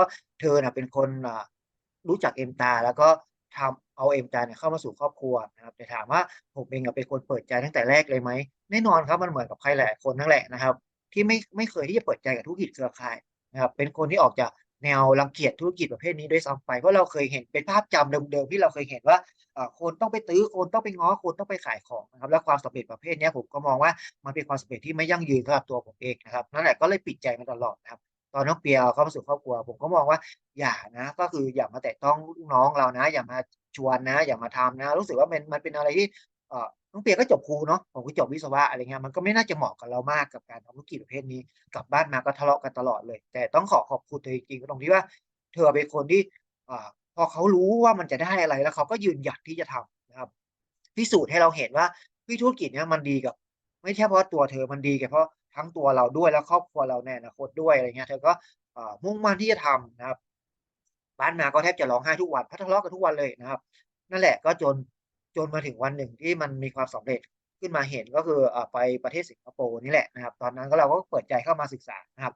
ริงๆนะครับเพราะเธอนะเป็นคนรู้จักเอ็มตา แล้วก็ทำเอาเอ็มตาเนี่ยเข้ามาสู่ครอบครัวนะครับแต่ถามว่าผมเองเป็นคนเปิดใจตั้งแต่แรกเลยไหมแน่นอนครับมันเหมือนกับใครหลายคนนั่นแหละนะครับ ที่ไม่ไม่เคยที่จะเปิดใจกับธุรกิจเครือข่ายนะครับ เป็นคนที่ออกจากแนวรังเกียจธุรกิจประเภทนี้ด้วยซ้ำไปเพราะเราเคยเห็นเป็นภาพจำเดิมๆที่เราเคยเห็นว่าคนต้องไปตื้อคนต้องไปง้อคนต้องไปขายของนะครับแล้วความสำเร็จประเภทนี้ผมก็มองว่ามันเป็นความสำเร็จที่ไม่ยั่งยืนสำหรับตัวผมเองนะครับนั่นแหละก็เลยปิดใจมาตลอดนะครับ ตอนน้องเปียเข้ามาสู่ครอบครัว ผมก็มองว่าอย่านะ ก็คืออย่ามาแตะต้องลูกน้องเรานะ อย่ามาชวนนะ อย่ามาทำนะ รู้สึกว่ามันมันเป็นอะไรที่เอ่อน้องเปียก็จบครูเนาะผมก็จบวิศวะอะไรเงี้ยมันก็ไม่น่าจะเหมาะกับเรามากกับการทำธุรกิจประเภทนี้กลับบ้านมาก็ทะเลาะกันตลอดเลย แต่ต้องขอขอบคุณเธอจริงๆก็ตรงที่ว่า เธอเป็นคนที่อ่าพอเขารู้ว่ามันจะได้อะไรแล้วเขาก็ยืนหยัดที่จะทำนะครับพิสูจน์ให้เราเห็นว่าเฮ้ยธุรกิจเนี้ยมันดีกับ ไม่ใช่เพราะตัวเธอมันดีกับเพราะ ทั้งตัวเราด้วยแล้วครอบครัวเราในอนาคตด้วยอะไรเงี้ยเธอก็มุ่งมั่นที่จะทำนะครับ บ้านมาก็แทบจะร้องไห้ทุกวันพัทะเลาะกันทุกวันเลยนะครับ นั่นแหละก็จนจนมาถึงวันหนึ่งที่มันมีความสำเร็จขึ้นมาเห็นก็คือไปประเทศสิงคโปร์นี่แหละนะครับ ตอนนั้นก็เราก็เปิดใจเข้ามาศึกษานะครับ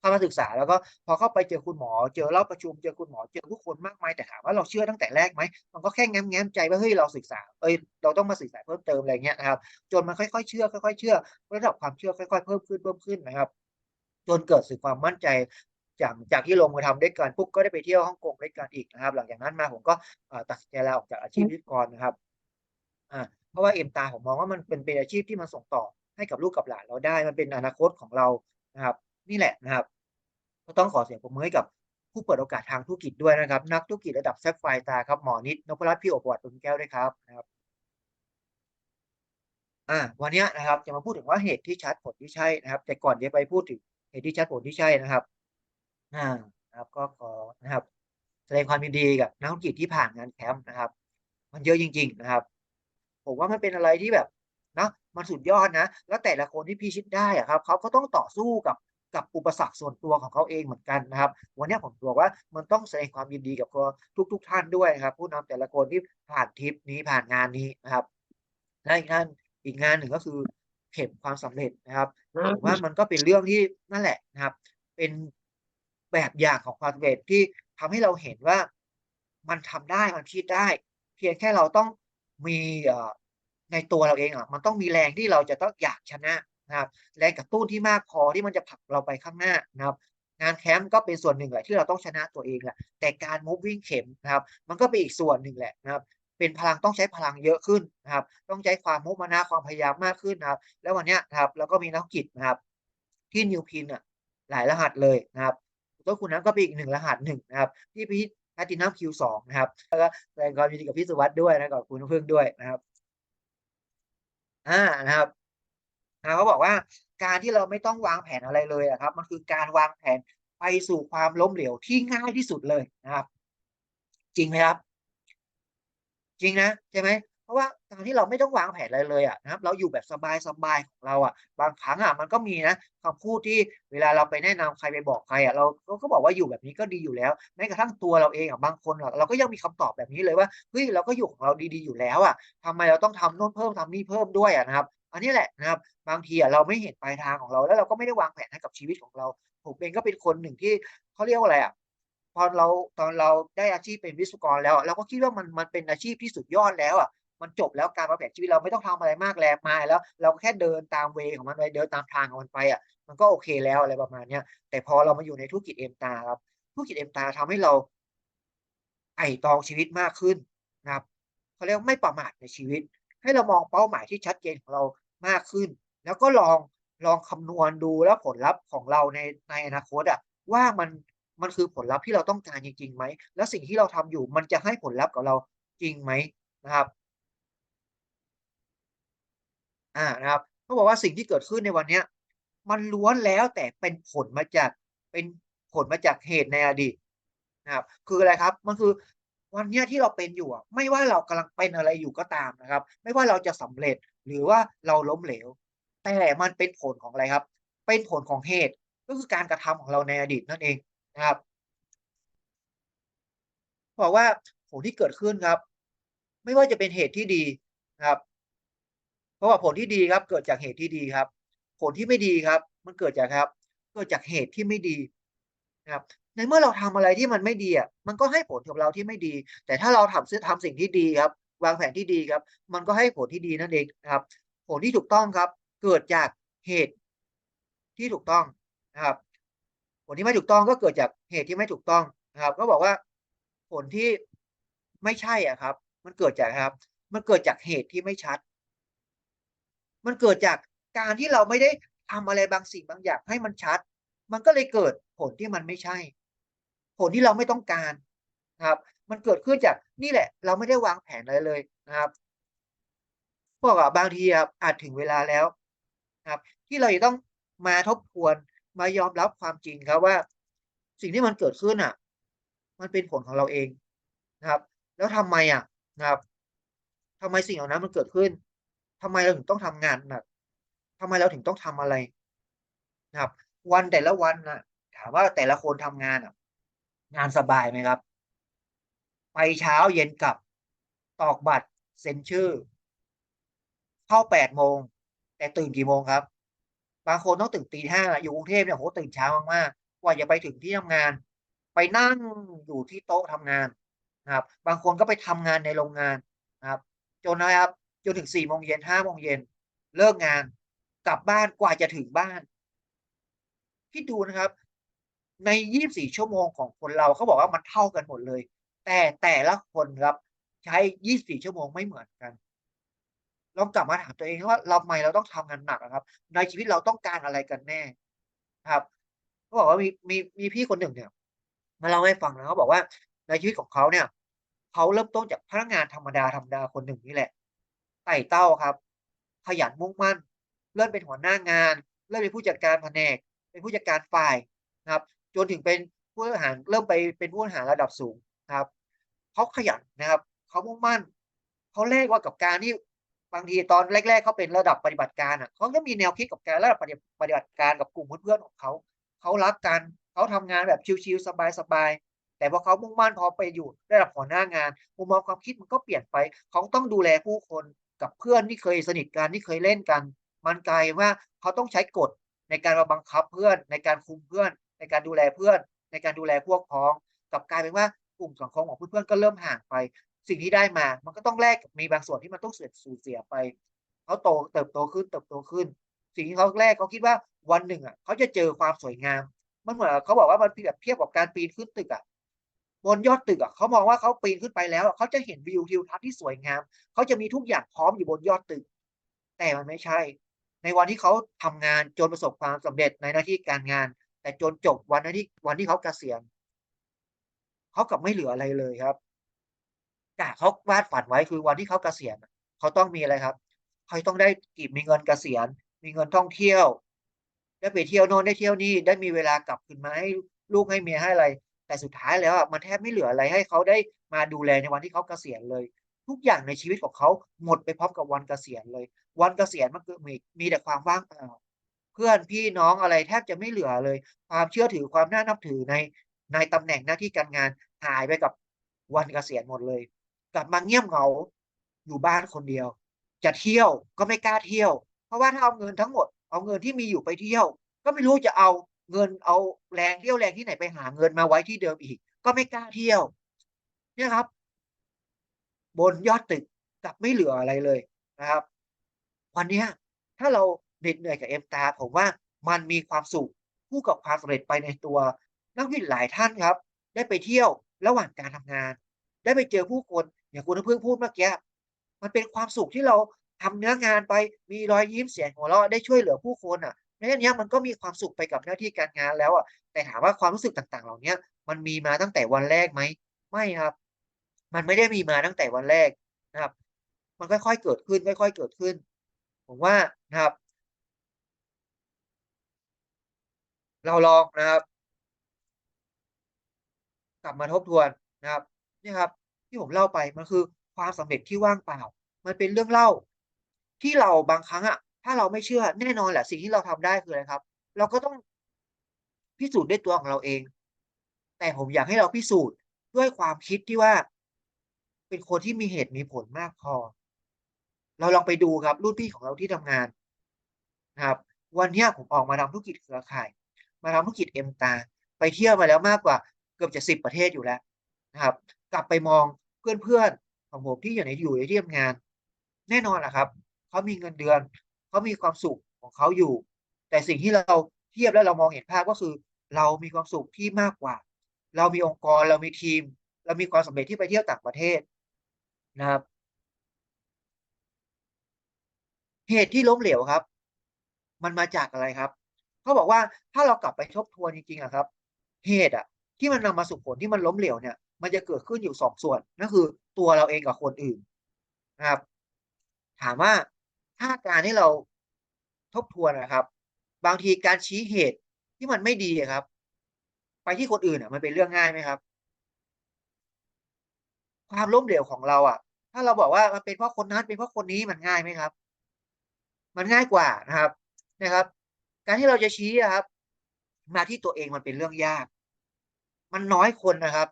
เข้ามาศึกษา แล้วก็พอเข้าไปเจอคุณหมอ เจอรอบประชุมเจอคุณหมอเจอผู้คนมากมายแต่ถามว่าเราเชื่อตั้งแต่แรกไหมมันก็แค่แง้มๆใจว่าเฮ้ยเราศึกษาเอ้ยเราต้องมาศึกษาเพิ่มเติมอะไรเงี้ยนะครับจนมันค่อยๆเชื่อค่อย ๆ เชื่อระดับความเชื่อค่อย ๆ เพิ่มขึ้นเพิ่มขึ้นนะครับ จนเกิดสึกความมั่นใจจากจากที่ลงมือทำด้วยกันปุ๊บก็ได้ไปเที่ยวฮ่องกงด้วยกันอีกนะครับ หลังจากนั้นมาผมก็ตัดสินใจลาออกจากอาชีพพิธีกรนะครับอ่าเพราะว่าเอ็มตาผมมองว่ามันเป็นเป็นอาชีพที่มันส่งต่อให้กับลูกกับหลานเราได้มันเป็นอนาคตของเรานะครับ นี่แหละนะครับ ก็ต้องขอเสียงปรบมือให้กับผู้เปิดโอกาสทางธุรกิจด้วยนะครับ นักธุรกิจระดับแซฟไฟตาครับหมอนิดนพรัตน์พี่โอปวัติตุนแก้วด้วยครับนะครับอ่าวันนี้นะครับจะมาพูดถึงว่าเหตุที่ชัดผลที่ใช่นะครับ แต่ก่อนจะไปพูดถึงเหตุที่ชัดผลที่ใช่นะครับอ่านะครับ ก็ขอนะครับ แสดงความยินดีกับนักธุรกิจที่ผ่านงานแคมป์นะครับ มันเยอะจริง ๆ นะครับ ผมว่ามันเป็นอะไรที่แบบนะมันสุดยอดนะ แล้วแต่ละคนที่พิชิตได้อะครับเขาก็ต้องต่อสู้กับ กับอุปสรรคส่วนตัวของเขาเองเหมือนกันนะครับ วันนี้ผมบอกว่ามันต้องแสดงความยินดีกับทุกทุกท่านด้วยครับ ผู้นำแต่ละคนที่ผ่านทริปนี้ผ่านงานนี้นะครับและอีกงานอีกงานหนึ่งก็คือเข็มความสำเร็จนะครับผมว่ามันก็เป็นเรื่องที่นั่นแหละนะครับ เป็นแบบอย่างของความสำเร็จที่ทำให้เราเห็นว่ามันทำได้มันคิดได้ เพียงแค่เราต้องมีในตัวเราเองอะมันต้องมีแรงที่เราจะต้องอยากชนะ นะครับแรงกระตุ้นที่มากพอที่มันจะผลักเราไปข้างหน้านะครับ งานแคมป์ก็เป็นส่วนหนึ่งแหละที่เราต้องชนะตัวเองแหละแต่การมูฟวิ่งเข็มนะครับ มันก็เป็นอีกส่วนหนึ่งแหละนะครับเป็นพลังต้องใช้พลังเยอะขึ้นนะครับ ต้องใช้ความมุมานะความพยายามมากขึ้นนะครับ แล้ววันนี้นะครับเราก็มีนักกิจนะครับ ที่นิวพินอะหลายรหัสเลยนะครับตัวคุณนั้นก็เป็นอีกหนึ่งรหัสหนึ่งนะครับ ที่พีแพตินัมคิวสองนะครับแล้วก็แสดงความยินดีกับพี่สุวัสด์ด้วยนะกับคุณน้ำพึ่งด้วยนะครับ อ่านะครับ อ่าเขาบอกว่าการที่เราไม่ต้องวางแผนอะไรเลยอะครับ มันคือการวางแผนไปสู่ความล้มเหลวที่ง่ายที่สุดเลยนะครับ จริงไหมครับ จริงนะใช่ไหมเพราะว่าการที่เราไม่ต้องวางแผนอะไรเลยอะนะครับ เราอยู่แบบสบายๆของเราอะบางครั้งอะมันก็มีนะคำพูดที่เวลาเราไปแนะนำใครไปบอกใครอะเราก็บอกว่าอยู่แบบนี้ก็ดีอยู่แล้วแม้กระทั่งตัวเราเองอะบางคนอะเราก็ยังมีคำตอบแบบนี้เลยว่าเฮ้ยเราก็อยู่ของเราดีๆอยู่แล้วอะทำไมเราต้องทำโน่นเพิ่มทำนี่เพิ่มด้วยอะนะครับ อันนี้แหละนะครับ บางทีอะเราไม่เห็นปลายทางของเรา แล้วเราก็ไม่ได้วางแผนให้กับชีวิตของเรา ผมเองก็เป็นคนหนึ่งที่เขาเรียกว่าอะไรอะพอเราตอนเราได้อาชีพเป็นวิศวกรแล้ว เราก็คิดว่ามันมันเป็นอาชีพที่สุดยอดแล้วอะมันจบแล้วการวางแผนชีวิตเราไม่ต้องทำอะไรมากแลมาแล้ว เราก็แค่เดินตามเวของมันไปเดินตามทางของมันไปอะมันก็โอเคแล้วอะไรประมาณเนี้ยแต่พอเรามาอยู่ในธุรกิจเอ็มตาครับธุรกิจเอ็มตาทำให้เราไต่ตองชีวิตมากขึ้นนะครับเขาเรียกว่าไม่ประมาทในชีวิต ให้เรามองเป้าหมายที่ชัดเจนของเรา มากขึ้น แล้วก็ลองลองคำนวณดูแล้วผลลัพธ์ของเราในในอนาคตอะว่ามันมันคือผลลัพธ์ที่เราต้องการจริงๆไหม แล้วสิ่งที่เราทำอยู่มันจะให้ผลลัพธ์กับเราจริงไหมนะครับ อ่านะครับเขาบอกว่าสิ่งที่เกิดขึ้นในวันเนี้ย มันล้วนแล้วแต่เป็นผลมาจากเป็นผลมาจากเหตุในอดีตนะครับ คืออะไรครับ มันคือ วันเนี้ยที่เราเป็นอยู่อะไม่ว่าเรากำลังเป็นอะไรอยู่ก็ตามนะครับ ไม่ว่าเราจะสำเร็จหรือว่าเราล้มเหลว แต่มันเป็นผลของอะไรครับ เป็นผลของเหตุก็คือการกระทำของเราในอดีตนั่นเองนะครับบอกว่าผลที่เกิดขึ้นครับ ไม่ว่าจะเป็นเหตุที่ดีนะครับ เพราะว่าผลที่ดีครับ เกิดจากเหตุที่ดีครับ ผลที่ไม่ดีครับ มันเกิดจากครับ เกิดจากเหตุที่ไม่ดีนะครับ ในเมื่อเราทำอะไรที่มันไม่ดีอะมันก็ให้ผลกับเราที่ไม่ดี แต่ถ้าเราทำซื้อทำสิ่งที่ดีครับ วางแผนที่ดีครับ มันก็ให้ผลที่ดีนั่นเองครับ ผลที่ถูกต้องครับ เกิดจากเหตุที่ถูกต้องนะครับ ผลที่ไม่ถูกต้องก็เกิดจากเหตุที่ไม่ถูกต้องนะครับ ก็บอกว่าผลที่ไม่ใช่อะครับ มันเกิดจากครับ มันเกิดจากเหตุที่ไม่ชัด มันเกิดจากการที่เราไม่ได้ทำอะไรบางสิ่งบางอย่างให้มันชัด มันก็เลยเกิดผลที่มันไม่ใช่ ผลที่เราไม่ต้องการนะครับ มันเกิดขึ้นจากนี่แหละ เราไม่ได้วางแผนอะไรเลยนะครับพวกบางทีอะอาจถึงเวลาแล้วนะครับ ที่เราจะต้องมาทบทวนมายอมรับความจริงครับว่า สิ่งที่มันเกิดขึ้นอะ มันเป็นผลของเราเองนะครับ แล้วทำไมอะนะครับทำไมสิ่งเหล่านั้นมันเกิดขึ้นทำไมเราถึงต้องทำงานหนักทำไมเราถึงต้องทำอะไรนะครับ วันแต่ละวันนะถามว่าแต่ละคนทำงานอะ งานสบายไหมครับ ไปเช้าเย็นกลับ ตอกบัตรเซ็นชื่อ เข้าแปดโมง แต่ตื่นกี่โมงครับ บางคนต้องตื่นตีห้าอยู่กรุงเทพเนี่ยโหตื่นเช้ามากๆกว่าจะไปถึงที่ทำงาน ไปนั่งอยู่ที่โต๊ะทำงานนะครับ บางคนก็ไปทำงานในโรงงานนะครับจนนะครับจนถึงสี่โมงเย็นห้าโมงเย็นเลิกงานกลับบ้านกว่าจะถึงบ้านคิดดูนะครับ ในยี่บสี่ชั่วโมงของคนเราเขาบอกว่ามันเท่ากันหมดเลย แต่แต่ละคนครับใช้ยี่บสี่ชั่วโมงไม่เหมือนกันลองกลับมาถามตัวเองว่าเราทำไมเราต้องทำงานหนักนะครับ ในชีวิตเราต้องการอะไรกันแน่ ครับเขาบอกว่ามีมีมีพี่คนหนึ่งเนี่ยมาเล่าให้ฟังนะเขาบอกว่าในชีวิตของเขาเนี่ยเขาเริ่มต้นจากพนักงานธรรมดาธรรมดาคนหนึ่งนี่แหละไต่เต้าครับ ขยันมุ่งมั่นเลื่อนเป็นหัวหน้างานเลื่อนเป็นผู้จัดการแผนก เป็นผู้จัดการฝ่ายนะครับ จนถึงเป็นผู้บริหารเริ่มไปเป็นผู้บริหารระดับสูงครับเขาขยันนะครับเขามุ่งมั่นเขาแลกว่ากับการที่บางทีตอนแรก ๆเขาเป็นระดับปฏิบัติการอะเขาก็มีแนวคิดกับการระดับปฏิปฏิบัติการกับกลุ่มเพื่อนๆของเขาเขารักกันเขาทำงานแบบชิลๆสบายๆแต่พอเขามุ่งมั่นพอไปอยู่ระดับหัวหน้างานมุมมองความคิดมันก็เปลี่ยนไปเขาต้องดูแลผู้คนกับเพื่อนที่เคยสนิทกันที่เคยเล่นกัน มันกลายว่าเขาต้องใช้กฎในการมาบังคับเพื่อนในการคุมเพื่อน ในการดูแลเพื่อน ในการดูแลพวกพ้องกับกลายเป็นว่ากลุ่มสังคมของเพื่อนๆก็เริ่มห่างไป สิ่งที่ได้มา มันก็ต้องแลกมีบางส่วนที่มันต้องเสียสูญเสียไปเขาโตเติบโตขึ้นเติบโตขึ้น สิ่งที่เขาแรกเขาคิดว่าวันหนึ่งอะเขาจะเจอความสวยงาม มันเหมือนเขาบอกว่ามันเปรียบเทียบกับการปีนขึ้นตึกอะบนยอดตึกอะเขามองว่าเขาปีนขึ้นไปแล้วเขาจะเห็นวิวทิวทัศน์ที่สวยงามเขาจะมีทุกอย่างพร้อมอยู่บนยอดตึก แต่มันไม่ใช่ ในวันที่เขาทำงานจนประสบความสำเร็จในหน้าที่การงาน แต่จนจบวันที่วันที่เขาเกษียณเขากับไม่เหลืออะไรเลยครับกะเขาวาดฝันไว้คือวันที่เขาเกษียณเขาต้องมีอะไรครับเขาต้องได้กีบมีเงินเกษียณ มีเงินท่องเที่ยว ได้ไปเที่ยวโน่นได้เที่ยวนี่ได้มีเวลากลับคืนมาให้ลูกให้เมียให้อะไร แต่สุดท้ายแล้วมันแทบไม่เหลืออะไรให้เขาได้มาดูแลในวันที่เขาเกษียณเลย ทุกอย่างในชีวิตของเขาหมดไปพร้อมกับวันเกษียณเลย วันเกษียณมันคือมีมีแต่ความว่างเปล่า พื่อนพี่น้องอะไรแทบจะไม่เหลือเลย ความเชื่อถือความน่านับถือในในตำแหน่งหน้าที่การงานหายไปกับวันเกษียณหมดเลย กลับมาเงียบเหงาอยู่บ้านคนเดียว จะเที่ยวก็ไม่กล้าเที่ยว เพราะว่าถ้าเอาเงินทั้งหมดเอาเงินที่มีอยู่ไปเที่ยว ก็ไม่รู้จะเอาเงินเอาแรงเที่ยวแรงที่ไหนไปหาเงินมาไว้ที่เดิมอีก ก็ไม่กล้าเที่ยว เนี่ยครับ บนยอดตึกกลับไม่เหลืออะไรเลยนะครับ วันนี้ถ้าเรา เหน็ดเหนื่อยกับเอ็มตาผมว่ามันมีความสุขคู่กับความสำเร็จไปในตัว นักวิทย์หลายท่านครับ ได้ไปเที่ยวระหว่างการทำงาน ได้ไปเจอผู้คนอย่างคุณเพิ่งพูดเมื่อกี้มันเป็นความสุขที่เราทำเนื้องานไปมีรอยยิ้มเสียงหัวเราะได้ช่วยเหลือผู้คนอะในนี้มันก็มีความสุขไปกับหน้าที่การงานแล้วอะแต่ถามว่าความรู้สึกต่าง ๆ เหล่านี้มันมีมาตั้งแต่วันแรกไหมไม่ครับ มันไม่ได้มีมาตั้งแต่วันแรกนะครับ มันค่อยๆเกิดขึ้นค่อย ๆ เกิดขึ้น ผมว่านะครับ เราลองนะครับ กลับมาทบทวนนะครับนี่ครับ ที่ผมเล่าไปมันคือความสำเร็จที่ว่างเปล่า มันเป็นเรื่องเล่า ที่เราบางครั้งอะถ้าเราไม่เชื่อแน่นอนแหละสิ่งที่เราทำได้คืออะไรครับ เราก็ต้องพิสูจน์ด้วยตัวของเราเอง แต่ผมอยากให้เราพิสูจน์ด้วยความคิดที่ว่า เป็นคนที่มีเหตุมีผลมากพอ เราลองไปดูครับรุ่นพี่ของเราที่ทำงานนะครับ วันนี้ผมออกมาทำธุรกิจเครือข่าย มาทำธุรกิจเอ็มตาไปเที่ยวมาแล้วมากกว่าเกือบจะสิบประเทศอยู่แล้วนะครับ กลับไปมองเพื่อนๆของผมที่อยู่ในอยู่ในที่ทำงาน แน่นอนแหละครับเขามีเงินเดือนเขามีความสุขของเขาอยู่ แต่สิ่งที่เราเทียบแล้วเรามองเห็นภาพก็คือ เรามีความสุขที่มากกว่า เรามีองค์กรเรามีทีม เรามีความสำเร็จที่ไปเที่ยวต่างประเทศนะครับเหตุที่ล้มเหลวครับ มันมาจากอะไรครับ เขาบอกว่าถ้าเรากลับไปทบทวนจริงๆอะครับ เหตุอะที่มันนำมาสู่ผลที่มันล้มเหลวเนี่ย มันจะเกิดขึ้นอยู่สองส่วนนั่นคือตัวเราเองกับคนอื่นนะครับ ถามว่าถ้าการที่เราทบทวนนะครับ บางทีการชี้เหตุที่มันไม่ดีครับ ไปที่คนอื่นอะมันเป็นเรื่องง่ายไหมครับ ความล้มเหลวของเราอะถ้าเราบอกว่ามันเป็นเพราะคนนั้นเป็นเพราะคนนี้มันง่ายไหมครับ มันง่ายกว่านะครับนะครับ การที่เราจะชี้นะครับ มาที่ตัวเองมันเป็นเรื่องยาก มันน้อยคนนะครับ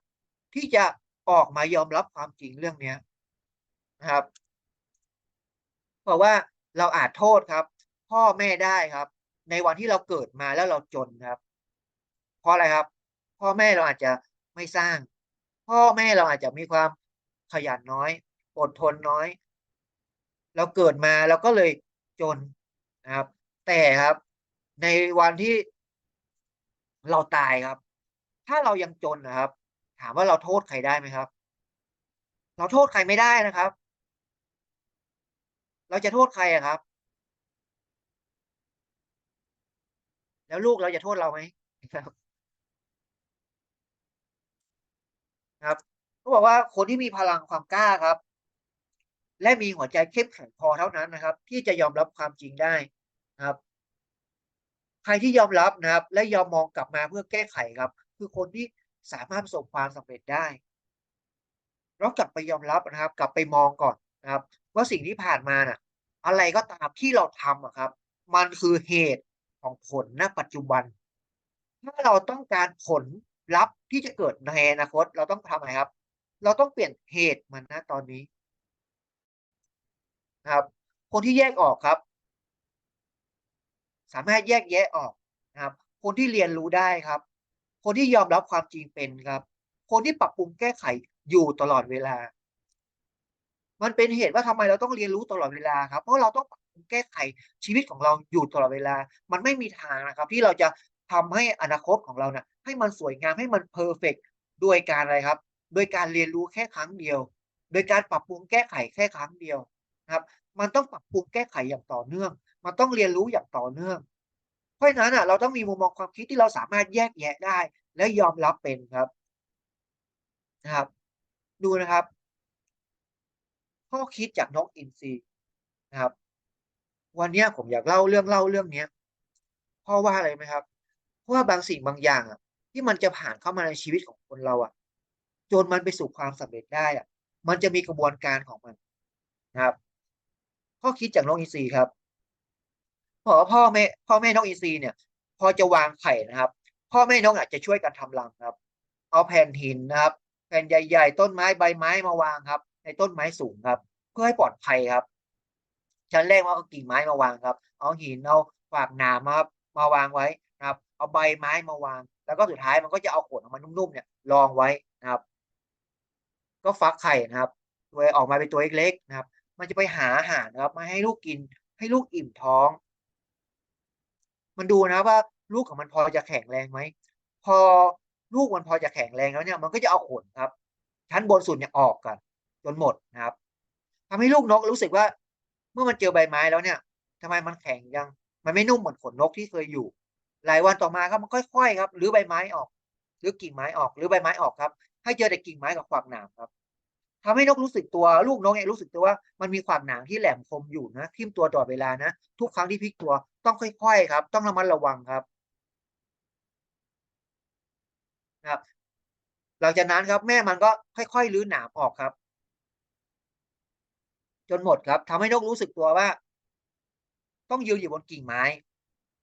ที่จะออกมายอมรับความจริงเรื่องเนี้ยนะครับเพราะว่าเราอาจโทษครับ พ่อแม่ได้ครับ ในวันที่เราเกิดมาแล้วเราจนครับ เพราะอะไรครับ พ่อแม่เราอาจจะไม่สร้าง พ่อแม่เราอาจจะมีความขยันน้อย อดทนน้อย เราเกิดมาเราก็เลยจนนะครับ แต่ครับ ในวันที่เราตายครับ ถ้าเรายังจนนะครับ ถามว่าเราโทษใครได้ไหมครับ เราโทษใครไม่ได้นะครับ เราจะโทษใครอะครับ แล้วลูกเราจะโทษเราไหมครับครับเขาบอกว่าคนที่มีพลังความกล้าครับ และมีหัวใจเข้มแข็งพอเท่านั้นนะครับ ที่จะยอมรับความจริงได้ครับ รที่ยอมรับนะครับ และยอมมองกลับมาเพื่อแก้ไขครับ คือคนที่สามารถประสบความสำเร็จได้เรากลับไปยอมรับนะครับ กลับไปมองก่อนนะครับ ว่าสิ่งที่ผ่านมาน่ะ อะไรก็ตามที่เราทำอะครับ มันคือเหตุของผลณปัจจุบัน ถ้าเราต้องการผลลัพธ์ที่จะเกิดในอนาคต เราต้องทำอะไรครับ เราต้องเปลี่ยนเหตุมันณตอนนี้นะครับ คนที่แยกออกครับ สามารถแยกแยะออกนะครับ คนที่เรียนรู้ได้ครับ คนที่ยอมรับความจริงเป็นครับ คนที่ปรับปรุงแก้ไขอยู่ตลอดเวลา มันเป็นเหตุว่าทำไมเราต้องเรียนรู้ตลอดเวลาครับ เพราะเราต้องปรับปรุงแก้ไขชีวิตของเราอยู่ตลอดเวลา มันไม่มีทางนะครับ ที่เราจะทำให้อนาคตของเราเนี่ยให้มันสวยงามให้มันเพอร์เฟกต์ด้วยการอะไรครับ โดยการเรียนรู้แค่ครั้งเดียว โดยการปรับปรุงแก้ไขแค่ครั้งเดียวนะครับ มันต้องปรับปรุงแก้ไขอย่างต่อเนื่อง มันต้องเรียนรู้อย่างต่อเนื่อง เพราะฉะนั้นอะเราต้องมีมุมมองความคิดที่เราสามารถแยกแยะได้ และยอมรับเป็นครับนะครับ ดูนะครับ ข้อคิดจากนกอินทรีนะครับ วันนี้ผมอยากเล่าเรื่องเล่าเรื่องเนี้ยเพราะว่าอะไรไหมครับ เพราะว่าบางสิ่งบางอย่างอะ ที่มันจะผ่านเข้ามาในชีวิตของคนเราอะจนมันไปสู่ความสำเร็จได้อะ มันจะมีกระบวนการของมันนะครับ ข้อคิดจากนกอินทรีครับ พอพ่อแม่พ่อแม่นกอินทรีเนี่ย พอจะวางไข่นะครับ พ่อแม่นกอาจจะช่วยกันทำรังครับ เอาแผ่นหินนะครับ แผ่นใหญ่ ๆ ต้นไม้ใบไม้มาวางครับ ในต้นไม้สูงครับ เพื่อให้ปลอดภัยครับ ชั้นแรกว่าเอากิ่งไม้มาวางครับ เอาหินเอาฝากหนามครับมาวางไว้นะครับ เอาใบไม้มาวาง แล้วก็สุดท้ายมันก็จะเอาขนออกมานุ่มๆเนี่ยรองไว้นะครับ ก็ฟักไข่นะครับตัวออกมาเป็นตัวเล็กๆนะครับ มันจะไปหาอาหารนะครับ มาให้ลูกกินให้ลูกอิ่มท้อง มันดูนะว่าลูกของมันพอจะแข็งแรงไหมพอลูกมันพอจะแข็งแรงแล้วเนี่ยมันก็จะเอาขนครับ ชั้นบนสุดเนี่ยออกกันจนหมดนะครับทำให้ลูกนกรู้สึกว่า เมื่อมันเจอใบไม้แล้วเนี่ยทำไมมันแข็งยังมันไม่นุ่มเหมือนขนนกที่เคยอยู่ หลายวันต่อมาครับมันค่อยๆครับหรือใบไม้ออกหรือกิ่งไม้ออกหรือใบไม้ออกครับ ให้เจอแต่กิ่งไม้กับขวากหนามครับทำให้นกรู้สึกตัวลูกนกเนี่ยรู้สึกตัวว่ามันมีขวากหนามที่แหลมคมอยู่นะทิ่มตัวตลอดเวลานะ ทุกครั้งที่พลิกตัว ต้องค่อยๆครับ ต้องระมัดระวังครับนะครับหลังจากนั้นครับ แม่มันก็ค่อยๆรื้อหนามออกครับ จนหมดครับทำให้นกรู้สึกตัวว่า ต้องยืนอยู่บนกิ่งไม้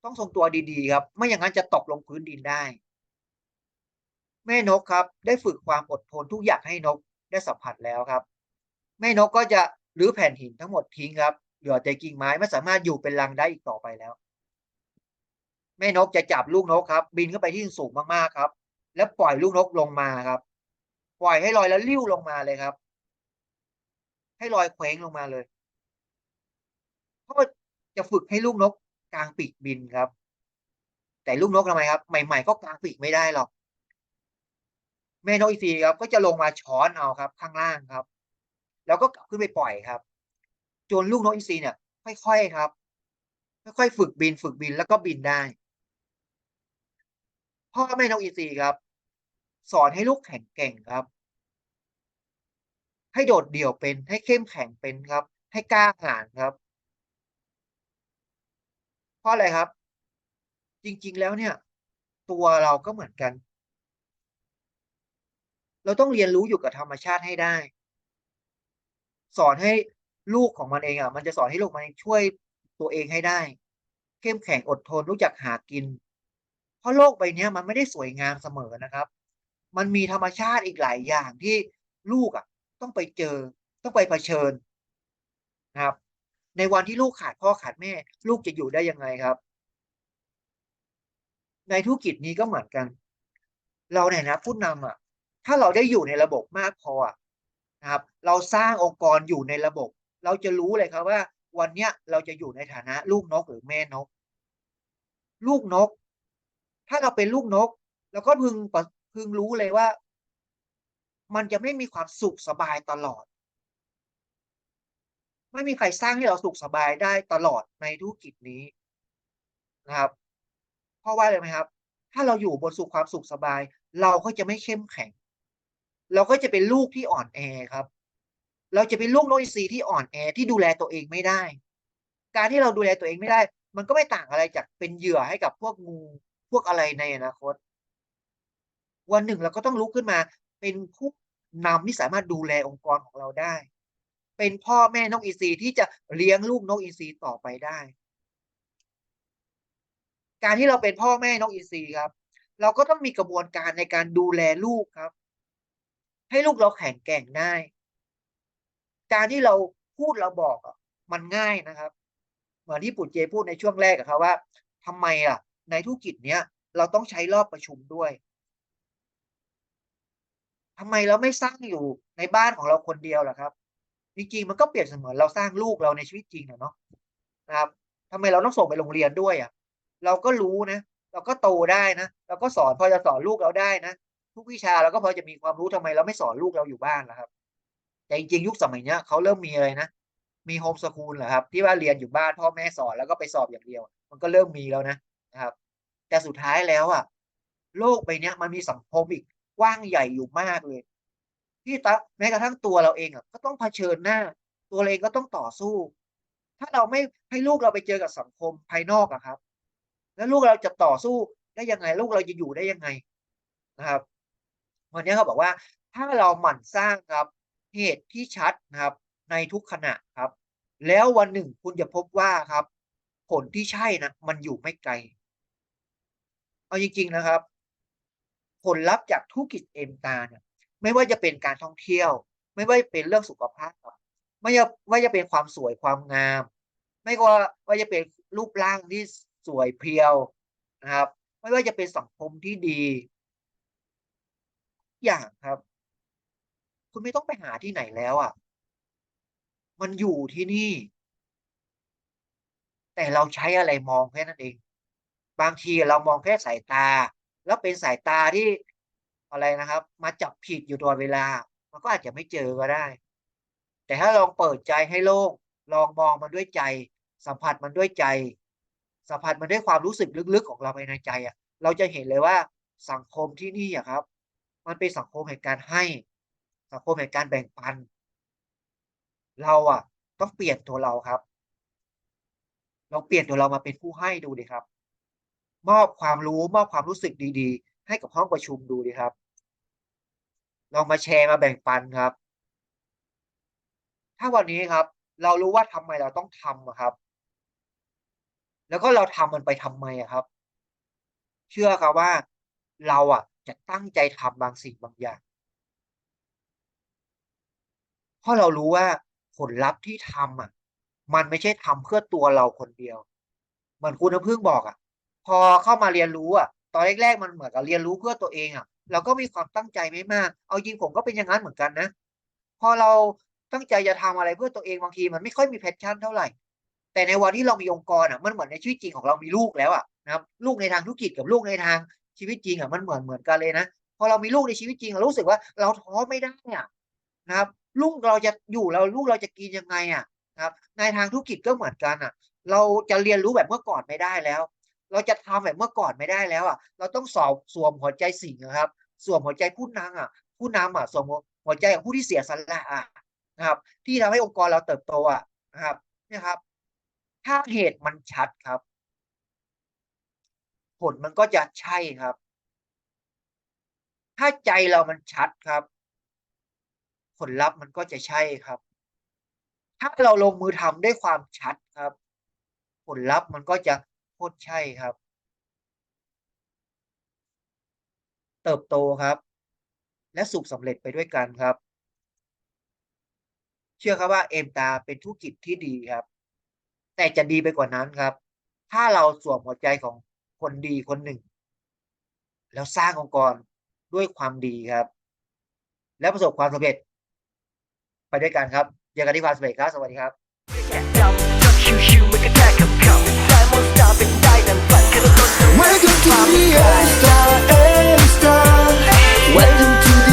ต้องทรงตัวดีๆครับ ไม่อย่างนั้นจะตกลงพื้นดินได้ แม่นกครับ ได้ฝึกความอดทนทุกอย่างให้นกได้สัมผัสแล้วครับ แม่นกก็จะรื้อแผ่นหินทั้งหมดทิ้งครับ เหลือแต่กิ่งไม้ไม่สามารถอยู่เป็นรังได้อีกต่อไปแล้ว แม่นกจะจับลูกนกครับ บินขึ้นไปที่สูงมากๆครับ แล้วปล่อยลูกนกลงมาครับ ปล่อยให้ลอยแล้วลิ้วลงมาเลยครับ ให้ลอยเคว้งลงมาเลยเพราะจะฝึกให้ลูกนกกลางปีกบินครับ แต่ลูกนกทำไมครับ ใหม่ ๆ ก็กลางปีกไม่ได้หรอกแม่นกอีซีครับ ก็จะลงมาช้อนเอาครับ ข้างล่างครับ แล้วก็กลับขึ้นไปปล่อยครับ จนลูกนกอีซีเนี่ยค่อยๆครับ ค่อยๆฝึกบินฝึกบินแล้วก็บินได้ พ่อแม่นกอีซีครับ สอนให้ลูกแข็งเก่งครับ ให้โดดเดี่ยวเป็นให้เข้มแข็งเป็นครับ ให้กล้าหาญครับ เพราะอะไรครับ จริงๆแล้วเนี่ย ตัวเราก็เหมือนกัน เราต้องเรียนรู้อยู่กับธรรมชาติให้ได้ สอนให้ ลูกของมันเองอะมันจะสอนให้ลูกมันเองช่วยตัวเองให้ได้ เข้มแข็งอดทนรู้จักหากิน เพราะโลกใบนี้มันไม่ได้สวยงามเสมอนะครับ มันมีธรรมชาติอีกหลายอย่างที่ลูกอะ ต้องไปเจอต้องไปเผชิญนะครับ ในวันที่ลูกขาดพ่อขาดแม่ ลูกจะอยู่ได้ยังไงครับ ในธุรกิจนี้ก็เหมือนกัน เราในฐานะผู้นำอะ ถ้าเราได้อยู่ในระบบมากพอนะครับ เราสร้างองค์กรอยู่ในระบบ เราจะรู้เลยครับว่า วันเนี้ยเราจะอยู่ในฐานะลูกนกหรือแม่นก ลูกนก ถ้าเราเป็นลูกนกเราก็พึงพึงรู้เลยว่า มันจะไม่มีความสุขสบายตลอด ไม่มีใครสร้างให้เราสุขสบายได้ตลอดในธุรกิจนี้นะครับ เพราะว่าอะไรไหมครับ ถ้าเราอยู่บนสู่ความสุขสบาย เราก็จะไม่เข้มแข็ง เราก็จะเป็นลูกที่อ่อนแอครับ เราจะเป็นลูกนกอินทรีที่อ่อนแอที่ดูแลตัวเองไม่ได้ การที่เราดูแลตัวเองไม่ได้ มันก็ไม่ต่างอะไรจากเป็นเหยื่อให้กับพวกงูพวกอะไรในอนาคต วันหนึ่งเราก็ต้องลุกขึ้นมา เป็นผู้นำที่สามารถดูแลองค์กรของเราได้ เป็นพ่อแม่นกอินทรีที่จะเลี้ยงลูกนกอินทรีต่อไปได้ การที่เราเป็นพ่อแม่นกอินทรีครับ เราก็ต้องมีกระบวนการในการดูแลลูกครับ ให้ลูกเราแข็งแกร่งได้ การที่เราพูดเราบอกมันง่ายนะครับ เหมือนที่ปู่เจพูดในช่วงแรกอะครับว่าทำไมอะในธุรกิจเนี้ยเราต้องใช้รอบประชุมด้วยทำไมเราไม่สร้างอยู่ในบ้านของเราคนเดียวล่ะครับจริงๆมันก็เปรียบเสมือนเราสร้างลูกเราในชีวิตจริงอะเนาะนะครับทำไมเราต้องส่งไปโรงเรียนด้วยอะเราก็รู้นะเราก็โตได้นะเราก็สอนพอจะสอนลูกเราได้นะทุกวิชาเราก็พอจะมีความรู้ทำไมเราไม่สอนลูกเราอยู่บ้านล่ะครับ แต่จริงๆยุคสมัยเนี้ยเขาเริ่มมีอะไรนะมีโฮมสคูลเหรอครับที่ว่าเรียนอยู่บ้านพ่อแม่สอนแล้วก็ไปสอบอย่างเดียว มันก็เริ่มมีแล้วนะนะครับ แต่สุดท้ายแล้วอะ โลกใบเนี้ยมันมีสังคมอีกกว้างใหญ่อยู่มากเลย ที่ตแม้กระทั่งตัวเราเองอะก็ต้องเผชิญหน้า ตัวเราเองก็ต้องต่อสู้ ถ้าเราไม่ให้ลูกเราไปเจอกับสังคมภายนอกอะครับ แล้วลูกเราจะต่อสู้ได้ยังไง ลูกเราจะอยู่ได้ยังไงนะครับ วันนี้เขาบอกว่าถ้าเราหมั่นสร้างครับ เหตุที่ชัดนะครับ ในทุกขณะครับ แล้ววันหนึ่งคุณจะพบว่าครับ ผลที่ใช่นะมันอยู่ไม่ไกล เอาจริงๆนะครับ ผลลัพธ์จากธุรกิจเอ็มตาเนี่ยไม่ว่าจะเป็นการท่องเที่ยว ไม่ว่าจะเป็นเรื่องสุขภาพไม่ว่าว่าจะเป็นความสวยความงาม ไม่ว่าว่าจะเป็นรูปร่างที่สวยเพรียวนะครับ ไม่ว่าจะเป็นสังคมที่ดีอย่างครับ คุณไม่ต้องไปหาที่ไหนแล้วอะมันอยู่ที่นี่ แต่เราใช้อะไรมองแค่นั้นเอง บางทีเรามองแค่สายตา แล้วเป็นสายตาที่อะไรนะครับ มาจับผิดอยู่ตลอดเวลา มันก็อาจจะไม่เจอก็ได้ แต่ถ้าลองเปิดใจให้โล่งลองมองมันด้วยใจ สัมผัสมันด้วยใจ สัมผัสมันด้วยความรู้สึกลึกๆของเราภายในใจอะเราจะเห็นเลยว่าสังคมที่นี่อะครับ มันเป็นสังคมแห่งการให้ สังคมแห่งการแบ่งปัน เราอะต้องเปลี่ยนตัวเราครับลองเปลี่ยนตัวเรามาเป็นผู้ให้ดูดิครับ มอบความรู้มอบความรู้สึกดีๆ ให้กับห้องประชุมดูดิครับลองมาแชร์มาแบ่งปันครับ ถ้าวันนี้ครับ เรารู้ว่าทำไมเราต้องทำอะครับ แล้วก็เราทำมันไปทำไมครับ เชื่อครับว่าเราอะจะตั้งใจทำบางสิ่งบางอย่าง เพราะเรารู้ว่าผลลัพธ์ที่ทำอะ มันไม่ใช่ทำเพื่อตัวเราคนเดียว เหมือนคุณน้ำพึ่งบอกอะ พอเข้ามาเรียนรู้อะ ตอนแรกๆมันเหมือนกับเรียนรู้เพื่อตัวเองอะ เราก็มีความตั้งใจไม่มาก เอาจริงผมก็เป็นอย่างนั้นเหมือนกันนะ พอเราตั้งใจจะทำอะไรเพื่อตัวเองบางทีมันไม่ค่อยมีแพชชั่นเท่าไหร่ แต่ในวันที่เรามีองค์กรอะ มันเหมือนในชีวิตจริงของเรามีลูกแล้วอะนะครับ ลูกในทางธุรกิจกับลูกในทางชีวิตจริงอะมันเหมือนเหมือนกันเลยนะ พอเรามีลูกในชีวิตจริงเรารู้สึกว่าเราท้อไม่ได้อะนะครับ ลูกเราจะอยู่เราลูกเราจะกินยังไงอะครับ ในทางธุรกิจก็เหมือนกันอะ เราจะเรียนรู้แบบเมื่อก่อนไม่ได้แล้ว เราจะทำแบบเมื่อก่อนไม่ได้แล้วอะ เราต้องสอบสวมหัวใจสิงนะครับสวมหัวใจผู้นำอะ ผู้นำอะสวมหัวใจของผู้ที่เสียสละอะนะครับ ที่ทำให้องค์กรเราเติบโตอะนะครับนี่ครับ ถ้าเหตุมันชัดครับ ผลมันก็จะใช่ครับ ถ้าใจเรามันชัดครับ ผลลัพธ์มันก็จะใช่ครับ ถ้าเราลงมือทำด้วยความชัดครับ ผลลัพธ์มันก็จะโคตรใช่ครับ เติบโตครับ และสุขสำเร็จไปด้วยกันครับ เชื่อครับว่าเอมตาเป็นธุรกิจที่ดีครับ แต่จะดีไปกว่านั้นครับ ถ้าเราสวมหัวใจของคนดีคนหนึ่ง แล้วสร้างองค์กรด้วยความดีครับ และประสบความสำเร็จ ไปด้วยกันครับเจอกันที่ฟาสำเร็จครับ สวัสดีครับ Welcome to the A-Star, A-Star. Welcome to